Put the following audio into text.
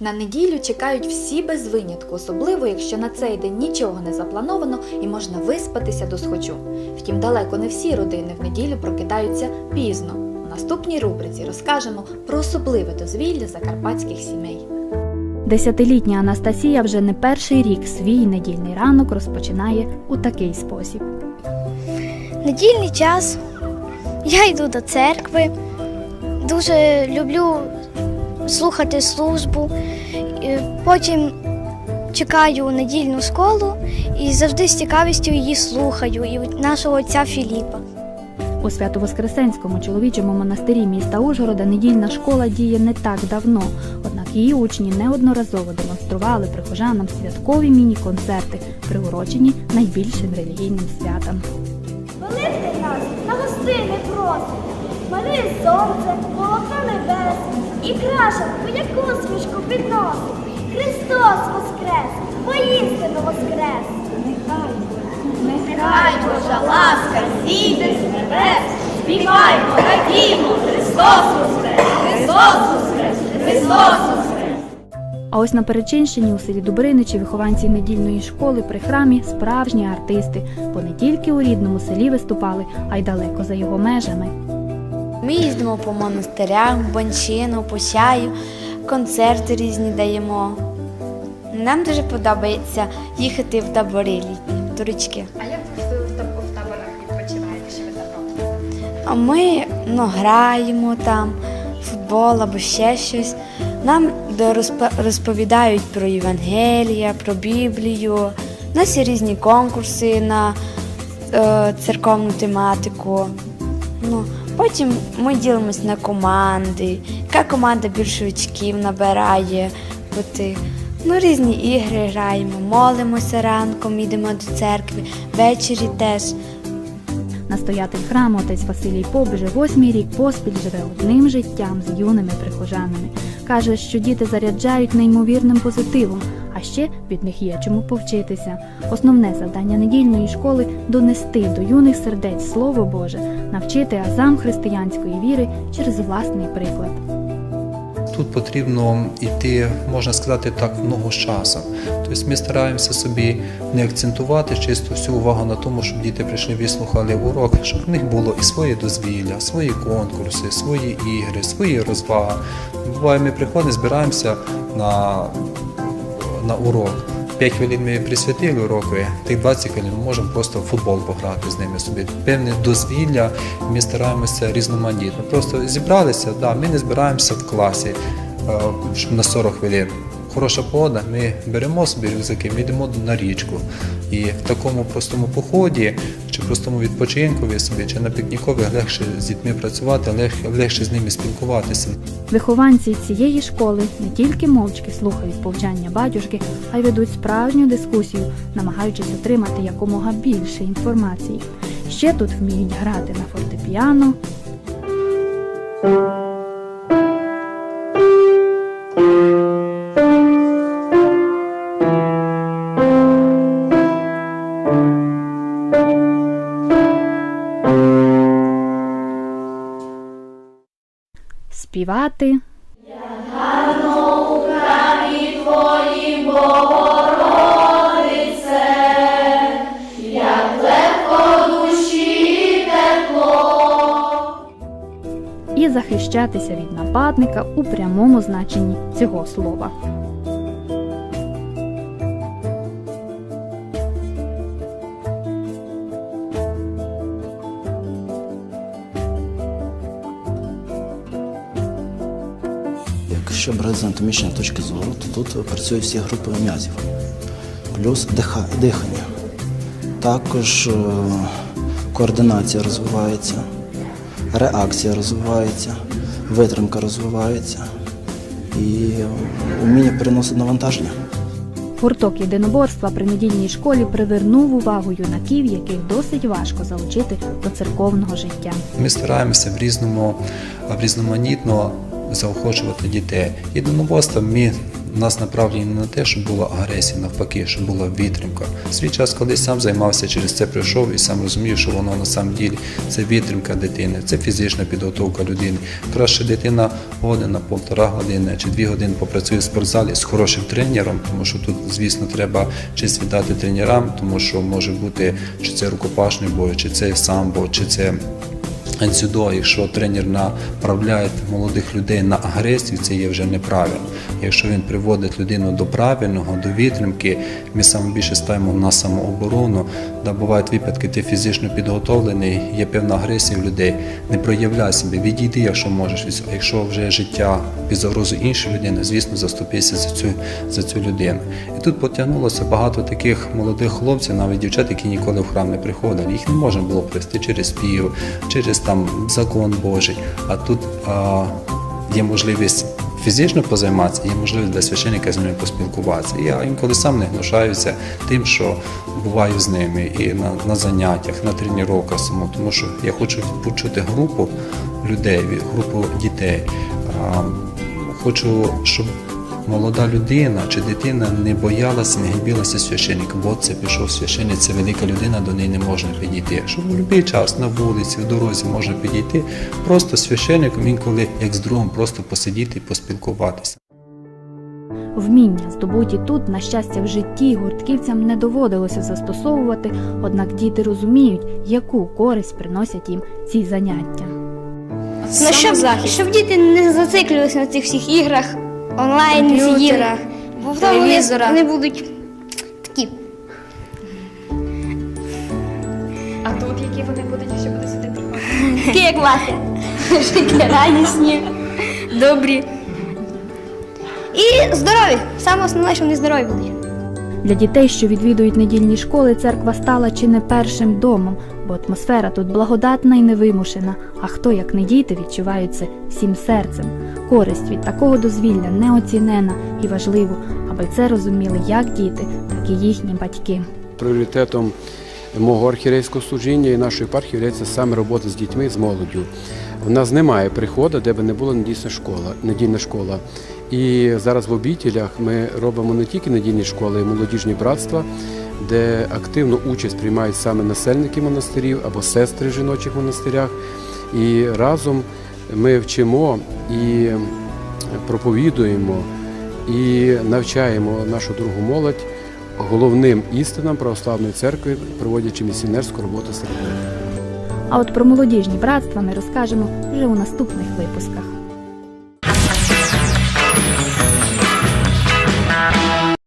На неділю чекають всі без винятку, особливо якщо на цей день нічого не заплановано і можна виспатися до схочу. Втім, далеко не всі родини в неділю прокидаються пізно. У наступній рубриці розкажемо про особливе дозвілля закарпатських сімей. Десятилітня Анастасія вже не перший рік свій недільний ранок розпочинає у такий спосіб. Недільний час. Я йду до церкви. Дуже люблю слухати службу. Потім чекаю недільну школу і завжди з цікавістю її слухаю. І нашого отця Філіпа. У Свято-Воскресенському чоловічому монастирі міста Ужгорода недільна школа діє не так давно, однак її учні неодноразово демонстрували прихожанам святкові міні-концерти, приурочені найбільшим релігійним святам. Великий нас на гостини просить. Марія сонце, небес, і крашенку, яку усмішку підносить. Христос воскрес, воістину воскрес. Нехай, Нехай Божа ласка зійде з небес, співаймо, радімо, Христос воскрес, Христос воскрес, Христос воскрес. А ось на Перечинщині у селі Дубриничі вихованці недільної школи при храмі справжні артисти, бо не тільки у рідному селі виступали, а й далеко за його межами. Ми їздимо по монастирях, банчину, посяю, концерти різні даємо. Нам дуже подобається їхати в табори літні, в туречки. А як ви в таборах відпочиваєте? Що ви там робите? А ми ну, граємо там, футбол або ще щось. Нам розповідають про Євангелія, про Біблію. У нас є різні конкурси на е, церковну тематику. Ну, потім ми ділимось на команди. Яка команда більше очків набирає. От, ну, різні ігри граємо, молимося ранком, йдемо до церкви, ввечері теж. Настоятель храму отець Василій Поп вже восьмий рік поспіль живе одним життям з юними прихожанами. Каже, що діти заряджають неймовірним позитивом, а ще від них є чому повчитися. Основне завдання недільної школи донести до юних сердець Слово Боже, навчити азам християнської віри через власний приклад. Тут потрібно йти, можна сказати так, в ногу з часом. Тобто ми стараємося собі не акцентувати чисто всю увагу на тому, щоб діти прийшли, вислухали урок, щоб в них було і своє дозвілля, свої конкурси, свої ігри, свої розваги. Буває, ми приходимо, збираємося на, на урок. 5 хвилин ми присвятили уроки, тих 20 хвилин ми можемо просто в футбол пограти з ними собі. Певне дозвілля, ми стараємося різноманітно. Просто зібралися, да, ми не збираємося в класі е, на 40 хвилин. Хороша погода, ми беремо собі рюкзаки, ми йдемо на річку. І в такому простому поході, чи простому відпочинкові собі, чи на пікнікові легше з дітьми працювати, легше, легше з ними спілкуватися. Вихованці цієї школи не тільки мовчки слухають повчання батюшки, а й ведуть справжню дискусію, намагаючись отримати якомога більше інформації. Ще тут вміють грати на фортепіано, співати. І захищатися від нападника у прямому значенні цього слова. Якщо брати з анатомічної точки зору, то тут працюють всі групи м'язів, плюс дихання. Також е, координація розвивається, реакція розвивається, витримка розвивається і вміння переносити навантаження. Гурток єдиноборства при недільній школі привернув увагу юнаків, яких досить важко залучити до церковного життя. Ми стараємося в різному, в різноманітно заохочувати дітей. Єдиноборством ми нас направлені не на те, щоб була агресія, навпаки, щоб була витримка. Свій час колись сам займався, через це прийшов і сам розумів, що воно на самом ділі це витримка дитини, це фізична підготовка людини. Краще дитина година, полтора години чи дві години попрацює в спортзалі з хорошим тренером, тому що тут, звісно, треба честь віддати тренерам, тому що може бути чи це рукопашний бой, чи це самбо, чи це дзюдо, якщо тренер направляє молодих людей на агресію, це є вже неправильно. Якщо він приводить людину до правильного, до витримки, ми саме більше ставимо на самооборону. Да, бувають випадки, ти фізично підготовлений, є певна агресія в людей, не проявляй себе, відійди, якщо можеш. Якщо вже життя під загрозою іншої людини, звісно, заступися за цю, за цю людину. І тут потягнулося багато таких молодих хлопців, навіть дівчат, які ніколи в храм не приходили. Їх не можна було привести через спів, через там закон Божий. А тут а, є можливість фізично позайматися, є можливість для священника з ними поспілкуватися. Я інколи сам не гнушаюся тим, що буваю з ними і на, на заняттях, на тренуваннях само, тому що я хочу почути групу людей, групу дітей. А, Хочу, щоб молода людина чи дитина не боялася, не гнібилася священника, бо це пішов священник, це велика людина, до неї не можна підійти. Щоб в будь-який час на вулиці, в дорозі можна підійти, просто з священником інколи як з другом, просто посидіти і поспілкуватися. Вміння, здобуті тут, на щастя, в житті гуртківцям не доводилося застосовувати, однак діти розуміють, яку користь приносять їм ці заняття. Ну, щоб, щоб діти не зациклювалися на цих всіх іграх, онлайн Бо потім вони, телевізорах. вони будуть такі. А тут які вони будуть, якщо буде сидіти? Такі, як Вася. Такі радісні, добрі. І здорові. Саме основне, що вони здорові будуть. Для дітей, що відвідують недільні школи, церква стала чи не першим домом, бо атмосфера тут благодатна і невимушена. А хто, як не діти, відчувають це всім серцем. Користь від такого дозвілля неоцінена і важливо, аби це розуміли як діти, так і їхні батьки. Пріоритетом мого архірейського служіння і нашої єпархії є саме робота з дітьми, з молоддю. У нас немає приходу, де б не була недільна школа, недільна школа. І зараз в обітілях ми робимо не тільки недільні школи, а й молодіжні братства, де активну участь приймають саме насельники монастирів або сестри жіночих монастирях. І разом ми вчимо і проповідуємо і навчаємо нашу другу молодь головним істинам православної церкви, проводячи місіонерську роботу серед них. А от про молодіжні братства ми розкажемо вже у наступних випусках.